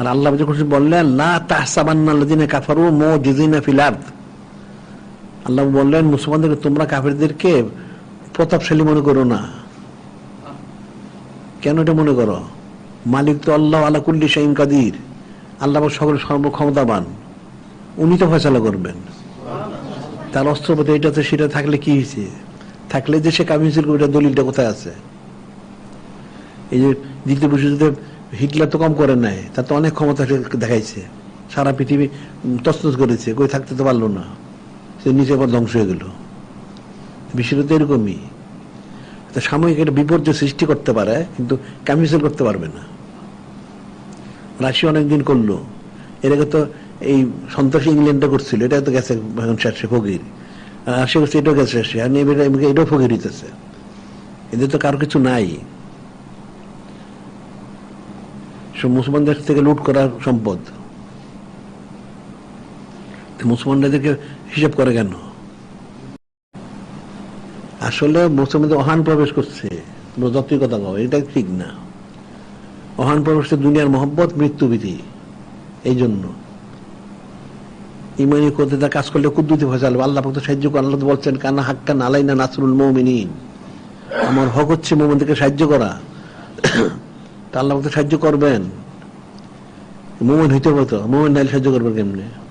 আর আল্লাহ যখন বললেন, লা তাহসাবান্নাল্লাযিনা কাফারু মুজিজিনা ফিল আরদ। আল্লাহ বললেন, মুসলমানদেরকে তোমরা কাফেরদেরকে প্রতাপশালী মনে করো না। কেন এটা মনে করো? মালিক তো আল্লাহ আলা কুল্লি শাইন কাদির। আল্লাহ সকল সর্বক্ষমতাবান। উনি তো ফয়সালা করবেন। তার অস্ত্রপতি এটাতে সেটা থাকলে কি হয়েছে? থাকলে যে সে কামিয়েছিল ওইটা দলিলটা কোথায় আছে? এই যে দ্বিতীয় বিশ্বযুদ্ধে হিটলার তো কম করে নাই, তার তো অনেক ক্ষমতা দেখাইছে। সারা পৃথিবী তসতস করেছে, কই থাকতে তো পারল না। সে নিচে পর ধ্বংস হয়ে গেল। বিশ্বটা তো এরকমই। তো সাময়িক একটা বিপর্যয় সৃষ্টি করতে পারে, কিন্তু ক্যামিসেল করতে পারবে না। রাশিয়া অনেকদিন করল। এর আগে তো এই সন্ত্রাসী ইংল্যান্ডে করছিল এটা তো গেছে এখন শেষে ফকির। রাশিয়া করছে, এটাও গেছে শেষে। আর এটাও ফকির হইতেছে। এদের তো কারও কিছু নাই। মুসলমানদের থেকে লুট করা সম্পদ। তো মুসলমানদেরকে হিসাব করে কেন? আসলে মুসলমানদের অহান প্রবেশ করছে। কথা এটা ঠিক না। অহান প্রবেশ দুনিয়ার মহব্বত মৃত্যুবিধি এই জন্য। ইমানি করতে তার কাজ করলে কুদ্দুতি ফসাল আল্লাহ ভক্ত সাহায্য করে আল্লাহ বলছেন, কানা হাক্কা নালাই না নাসরুল মৌমিনিন। আমার হক হচ্ছে মোমেনদেরকে সাহায্য করা। তা আল্লাহ সাহায্য করবেন। মোমেন হইতে হবে তো। মোমেন সাহায্য করবেন কেমনে?